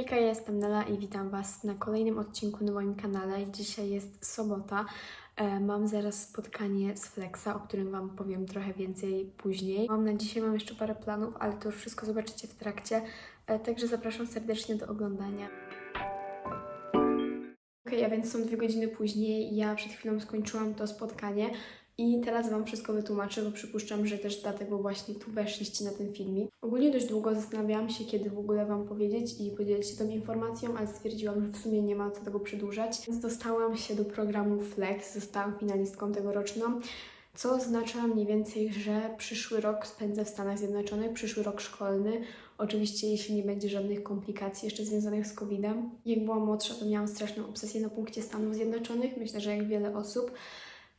Hejka, ja jestem Nela i witam Was na kolejnym odcinku na moim kanale. Dzisiaj jest sobota. E, Mam zaraz spotkanie z Flexa, o którym Wam powiem trochę więcej później. Mam na dzisiaj mam jeszcze parę planów, ale to już wszystko zobaczycie w trakcie. E, Także zapraszam serdecznie do oglądania. Okej, a więc są dwie godziny później. Ja przed chwilą skończyłam to spotkanie i teraz Wam wszystko wytłumaczę, bo przypuszczam, że też dlatego właśnie tu weszliście na ten filmik. Ogólnie dość długo zastanawiałam się, kiedy w ogóle Wam powiedzieć i podzielić się tą informacją, ale stwierdziłam, że w sumie nie ma co tego przedłużać. Więc dostałam się do programu Flex, zostałam finalistką tegoroczną. Co oznacza mniej więcej, że przyszły rok spędzę w Stanach Zjednoczonych, przyszły rok szkolny. Oczywiście, jeśli nie będzie żadnych komplikacji jeszcze związanych z COVID-em. Jak byłam młodsza, to miałam straszną obsesję na punkcie Stanów Zjednoczonych. Myślę, że jak wiele osób.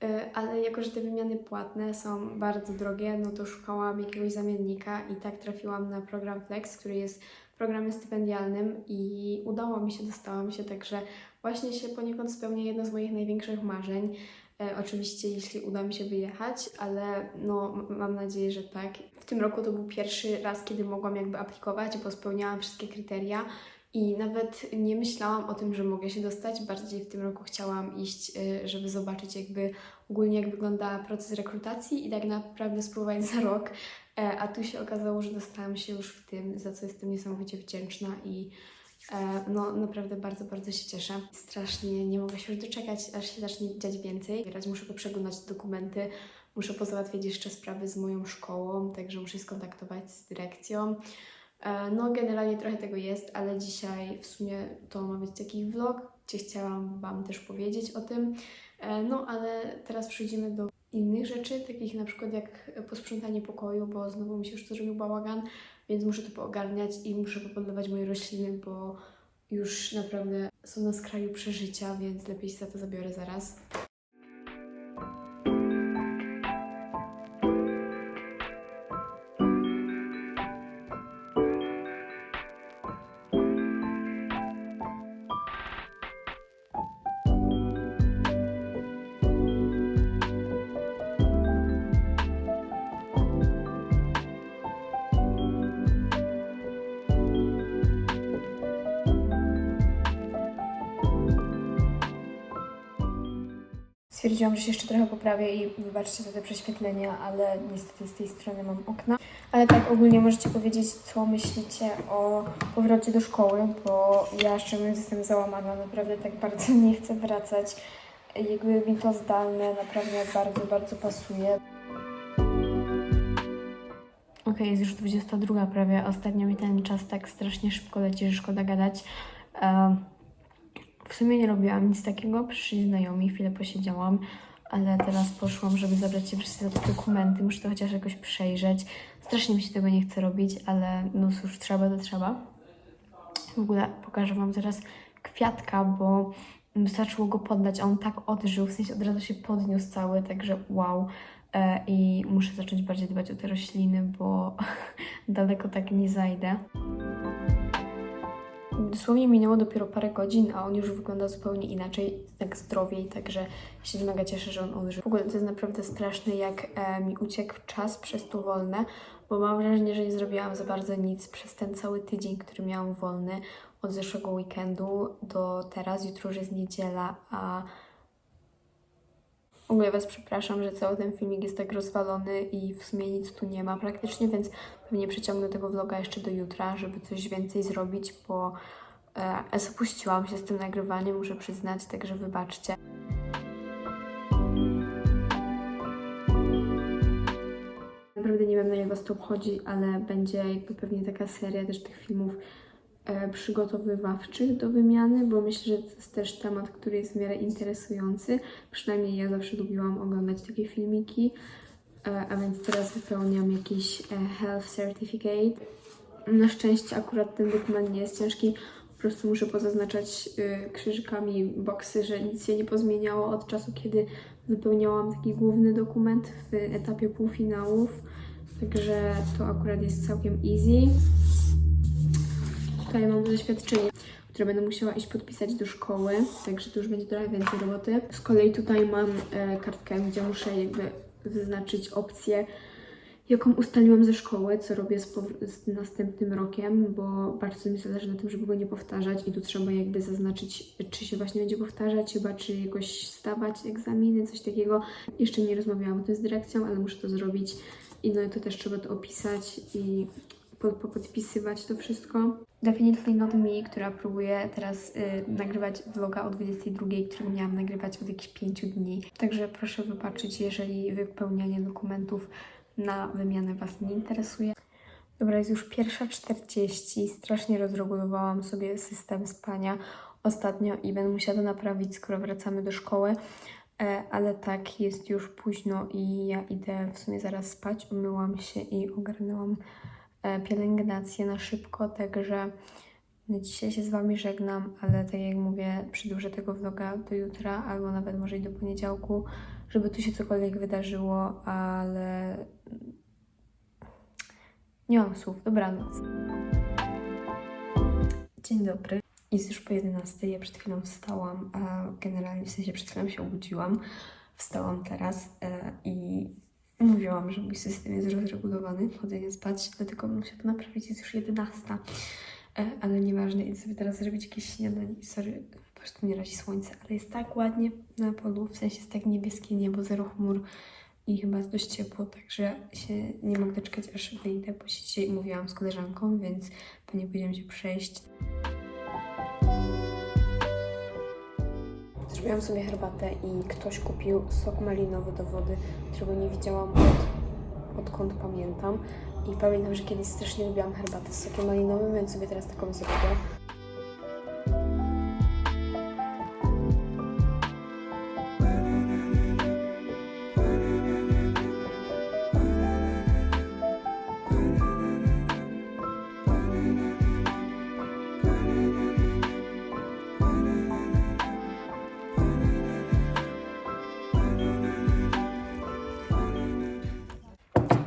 Y, Ale jako, że te wymiany płatne są bardzo drogie, no to szukałam jakiegoś zamiennika i tak trafiłam na program Flex, który jest programem stypendialnym i udało mi się, dostałam się, także właśnie się poniekąd spełnia jedno z moich największych marzeń. E, oczywiście, jeśli uda mi się wyjechać, ale no, mam nadzieję, że tak. W tym roku to był pierwszy raz, kiedy mogłam jakby aplikować, bo spełniałam wszystkie kryteria i nawet nie myślałam o tym, że mogę się dostać. Bardziej w tym roku chciałam iść, e, żeby zobaczyć jakby ogólnie jak wygląda proces rekrutacji i tak naprawdę spróbować za rok. E, A tu się okazało, że dostałam się już w tym, za co jestem niesamowicie wdzięczna i E, No, naprawdę bardzo, bardzo się cieszę. Strasznie nie mogę się już doczekać, aż się zacznie dziać więcej. Teraz muszę poprzeglądać dokumenty, muszę pozałatwiać jeszcze sprawy z moją szkołą, także muszę skontaktować z dyrekcją. E, No, generalnie trochę tego jest, ale dzisiaj w sumie to ma być taki vlog, gdzie chciałam Wam też powiedzieć o tym. E, No, ale teraz przejdziemy do innych rzeczy, takich na przykład jak posprzątanie pokoju, bo znowu mi się już zrobił bałagan więc muszę to poogarniać i muszę popodlewać moje rośliny, bo już naprawdę są na skraju przeżycia, więc lepiej się za to zabiorę zaraz. Stwierdziłam, że się jeszcze trochę poprawię i wybaczcie za te prześwietlenia, ale niestety z tej strony mam okna. Ale tak ogólnie możecie powiedzieć, co myślicie o powrocie do szkoły, bo ja szczerze jestem załamana, naprawdę tak bardzo nie chcę wracać. Jakby mi to zdalne naprawdę bardzo, bardzo pasuje. Okej, jest już 22 prawie. Ostatnio mi ten czas tak strasznie szybko leci, że szkoda gadać. Em, w sumie nie robiłam nic takiego, przyszli znajomi, chwilę posiedziałam, ale teraz poszłam, żeby zabrać się wszystkie dokumenty, muszę to chociaż jakoś przejrzeć. Strasznie mi się tego nie chce robić, ale no cóż, trzeba to trzeba. W ogóle pokażę Wam zaraz kwiatka, bo zaczęło go poddać, a on tak odżył, w sensie od razu się podniósł cały, także wow. E, I muszę zacząć bardziej dbać o te rośliny, bo daleko tak nie zajdę. Dosłownie minęło dopiero parę godzin, a on już wygląda zupełnie inaczej, tak zdrowiej, także się mega cieszę, że on odżył. W ogóle to jest naprawdę straszne, jak e, mi uciekł czas przez to wolne, bo mam wrażenie, że nie zrobiłam za bardzo nic przez ten cały tydzień, który miałam wolny od zeszłego weekendu do teraz. Jutro już jest niedziela, a ogóle Was przepraszam, że cały ten filmik jest tak rozwalony i w sumie nic tu nie ma praktycznie, więc pewnie przeciągnę tego vloga jeszcze do jutra, żeby coś więcej zrobić, bo e, zapuściłam się z tym nagrywaniem, muszę przyznać, także wybaczcie. Naprawdę nie wiem, na ile Was to obchodzi, ale będzie jakby pewnie taka seria też tych filmów przygotowywawczych do wymiany, bo myślę, że to jest też temat, który jest w miarę interesujący. Przynajmniej ja zawsze lubiłam oglądać takie filmiki, e, a więc teraz wypełniam jakiś e, health certificate. Na szczęście akurat ten dokument nie jest ciężki, po prostu muszę pozaznaczać krzyżykami boksy, że nic się nie pozmieniało od czasu, kiedy wypełniałam taki główny dokument w etapie półfinałów. Także to akurat jest całkiem easy. Tutaj mam zaświadczenie, które będę musiała iść podpisać do szkoły, także to już będzie trochę więcej roboty. Z kolei tutaj mam e, kartkę, gdzie muszę jakby wyznaczyć opcję, jaką ustaliłam ze szkoły, co robię z, z następnym rokiem, bo bardzo mi zależy na tym, żeby go nie powtarzać i tu trzeba jakby zaznaczyć, czy się właśnie będzie powtarzać, chyba czy jakoś stawać egzaminy, coś takiego. Jeszcze nie rozmawiałam o tym z dyrekcją, ale muszę to zrobić i no i to też trzeba to opisać i podpisywać to wszystko. Definitely not me, która próbuje teraz y, nagrywać vloga o 22, którego miałam nagrywać od jakichś 5 dni. Także proszę wybaczyć, jeżeli wypełnianie dokumentów na wymianę Was nie interesuje. Dobra, jest już pierwsza 40. Strasznie rozregulowałam sobie system spania ostatnio i będę musiała to naprawić, skoro wracamy do szkoły. E, ale tak, jest już późno i ja idę w sumie zaraz spać. Umyłam się i ogarnęłam pielęgnację na szybko, także dzisiaj się z Wami żegnam, ale tak jak mówię, przedłużę tego vloga do jutra albo nawet może i do poniedziałku, żeby tu się cokolwiek wydarzyło, ale nie mam słów. Dobranoc. Dzień dobry. Jest już po 11. Ja przed chwilą wstałam, a generalnie w sensie przed chwilą się obudziłam. Wstałam teraz e, i mówiłam, że mój system jest rozregulowany, chodzenie spać, dlatego muszę to naprawić. Jest już 11. E, ale nieważne, idę sobie teraz zrobić jakieś śniadanie. Sorry, po prostu nie razi słońce, ale jest tak ładnie na polu, w sensie jest tak niebieskie niebo, zero chmur i chyba jest dość ciepło, także się nie mogę doczekać, aż wyjdę, bo się dzisiaj mówiłam z koleżanką, więc pewnie będziemy się przejść. Zrobiłam sobie herbatę i ktoś kupił sok malinowy do wody, którego nie widziałam od, odkąd pamiętam. I pamiętam, że kiedyś strasznie lubiłam herbatę z sokiem malinowym, więc sobie teraz taką zrobię.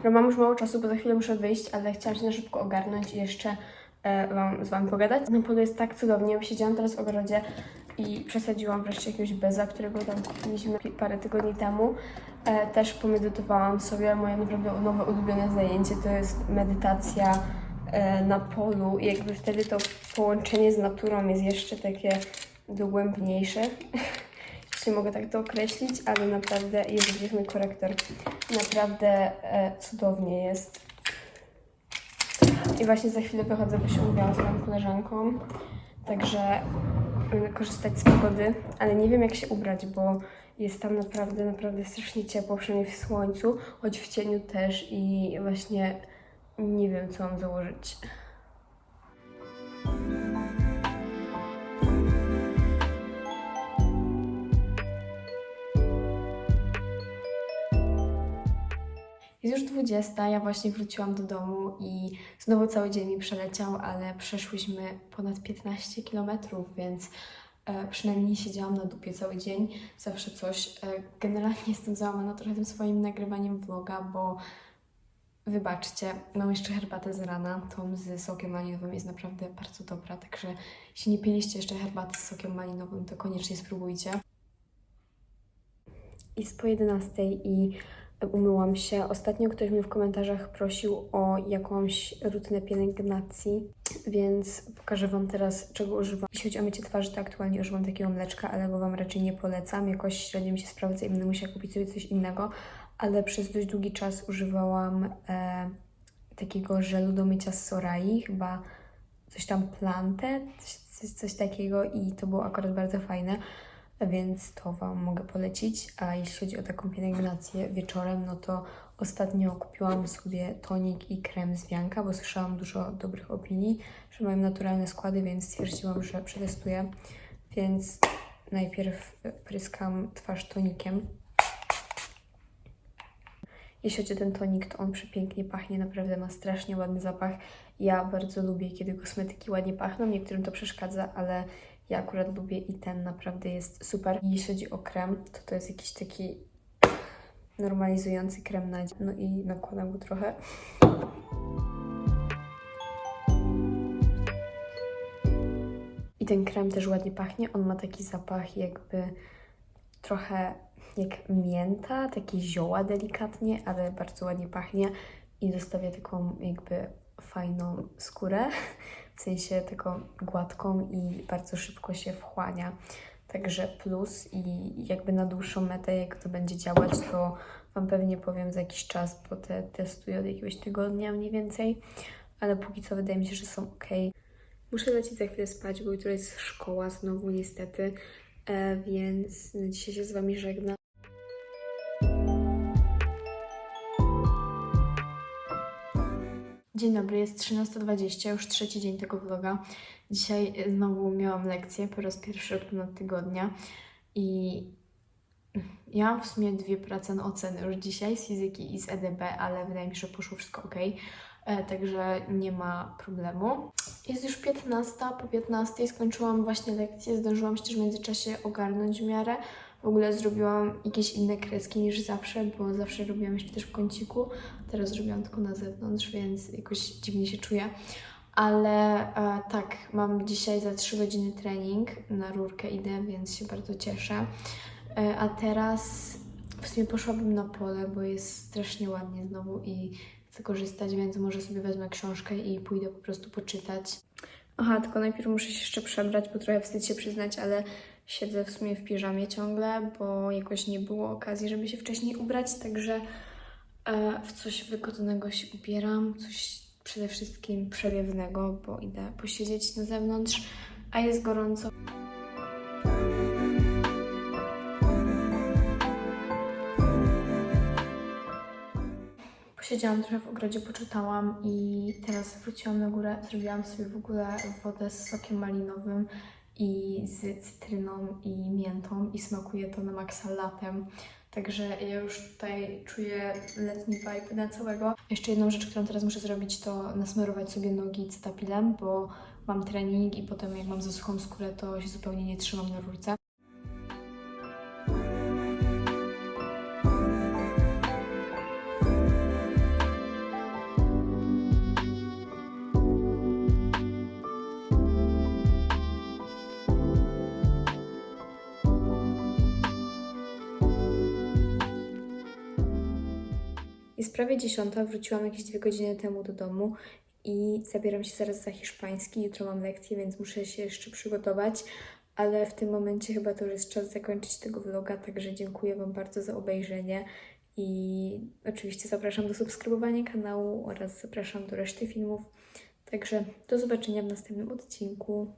No mam już mało czasu, bo za chwilę muszę wyjść, ale chciałam się na szybko ogarnąć i jeszcze e, wam, z Wami pogadać. Na polu jest tak cudownie, siedziałam teraz w ogrodzie i przesadziłam wreszcie jakiegoś beza, którego tam kupiliśmy parę tygodni temu. E, też pomedytowałam sobie, moje naprawdę nowe ulubione zajęcie to jest medytacja e, na polu i jakby wtedy to połączenie z naturą jest jeszcze takie dogłębniejsze. Jeśli mogę tak to określić, ale naprawdę jest gdzieś mój korektor. Naprawdę e, cudownie jest. I właśnie za chwilę wychodzę, bo się umówiłam z moją koleżanką. Także będę korzystać z pogody, ale nie wiem jak się ubrać, bo jest tam naprawdę, naprawdę strasznie ciepło, przynajmniej w słońcu, choć w cieniu też i właśnie nie wiem co mam założyć. Jest już 20, ja właśnie wróciłam do domu i znowu cały dzień mi przeleciał, ale przeszłyśmy ponad 15 km, więc e, przynajmniej nie siedziałam na dupie cały dzień. Zawsze coś. E, generalnie jestem załamana trochę tym swoim nagrywaniem vloga, bo wybaczcie, mam jeszcze herbatę z rana, tą z sokiem malinowym jest naprawdę bardzo dobra, także jeśli nie piliście jeszcze herbaty z sokiem malinowym, to koniecznie spróbujcie. Jest po 11 i umyłam się. Ostatnio ktoś mnie w komentarzach prosił o jakąś rutynę pielęgnacji, więc pokażę Wam teraz, czego używam. Jeśli chodzi o mycie twarzy, to aktualnie używam takiego mleczka, ale go Wam raczej nie polecam. Jakoś średnio mi się sprawdza i będę musiała kupić sobie coś innego, ale przez dość długi czas używałam e, takiego żelu do mycia z Sorai, chyba coś tam plantę, coś, coś, coś takiego i to było akurat bardzo fajne więc to Wam mogę polecić. A jeśli chodzi o taką pielęgnację wieczorem, no to ostatnio kupiłam sobie tonik i krem z wianka, bo słyszałam dużo dobrych opinii, że mają naturalne składy, więc stwierdziłam, że przetestuję. Więc najpierw pryskam twarz tonikiem. Jeśli chodzi o ten tonik, to on przepięknie pachnie, naprawdę ma strasznie ładny zapach. Ja bardzo lubię, kiedy kosmetyki ładnie pachną, niektórym to przeszkadza, ale ja akurat lubię i ten naprawdę jest super. Jeśli chodzi o krem, to to jest jakiś taki normalizujący krem na. No i nakładam go trochę. I ten krem też ładnie pachnie. On ma taki zapach jakby trochę jak mięta, takie zioła delikatnie, ale bardzo ładnie pachnie. i zostawia taką jakby fajną skórę, w sensie taką gładką i bardzo szybko się wchłania. Także plus i jakby na dłuższą metę, jak to będzie działać, to Wam pewnie powiem za jakiś czas, bo te testuję od jakiegoś tygodnia mniej więcej, ale póki co wydaje mi się, że są ok. Muszę lecieć za chwilę spać, bo jutro jest szkoła znowu niestety, e, więc dzisiaj się z Wami żegnam. Dzień dobry, jest 13.20, już trzeci dzień tego vloga. Dzisiaj znowu miałam lekcję po raz pierwszy od ponad tygodnia i ja mam w sumie dwie prace na oceny już dzisiaj z fizyki i z EDB, ale wydaje mi się, że poszło wszystko ok, e, także nie ma problemu. Jest już 15, po 15 skończyłam właśnie lekcję, zdążyłam się też w międzyczasie ogarnąć w miarę. W ogóle zrobiłam jakieś inne kreski niż zawsze, bo zawsze robiłam jeszcze też w kąciku. Teraz zrobiłam tylko na zewnątrz, więc jakoś dziwnie się czuję. Ale e, tak, mam dzisiaj za 3 godziny trening, na rurkę idę, więc się bardzo cieszę. E, a teraz w sumie poszłabym na pole, bo jest strasznie ładnie znowu i chcę korzystać, więc może sobie wezmę książkę i pójdę po prostu poczytać. Aha, tylko najpierw muszę się jeszcze przebrać, bo trochę wstyd się przyznać, ale siedzę w sumie w piżamie ciągle, bo jakoś nie było okazji, żeby się wcześniej ubrać, także e, w coś wygodnego się ubieram, coś przede wszystkim przewiewnego, bo idę posiedzieć na zewnątrz, a jest gorąco. Posiedziałam trochę w ogrodzie, poczytałam i teraz wróciłam na górę. Zrobiłam sobie w ogóle wodę z sokiem malinowym i z cytryną i miętą i smakuje to na maksa latem. Także ja już tutaj czuję letni vibe na całego. Jeszcze jedną rzecz, którą teraz muszę zrobić, to nasmarować sobie nogi cytapilem, bo mam trening i potem jak mam za suchą skórę, to się zupełnie nie trzymam na rurce. Jest prawie dziesiąta, wróciłam jakieś dwie godziny temu do domu i zabieram się zaraz za hiszpański. Jutro mam lekcję, więc muszę się jeszcze przygotować, ale w tym momencie chyba to już jest czas zakończyć tego vloga, także dziękuję Wam bardzo za obejrzenie i oczywiście zapraszam do subskrybowania kanału oraz zapraszam do reszty filmów. Także do zobaczenia w następnym odcinku.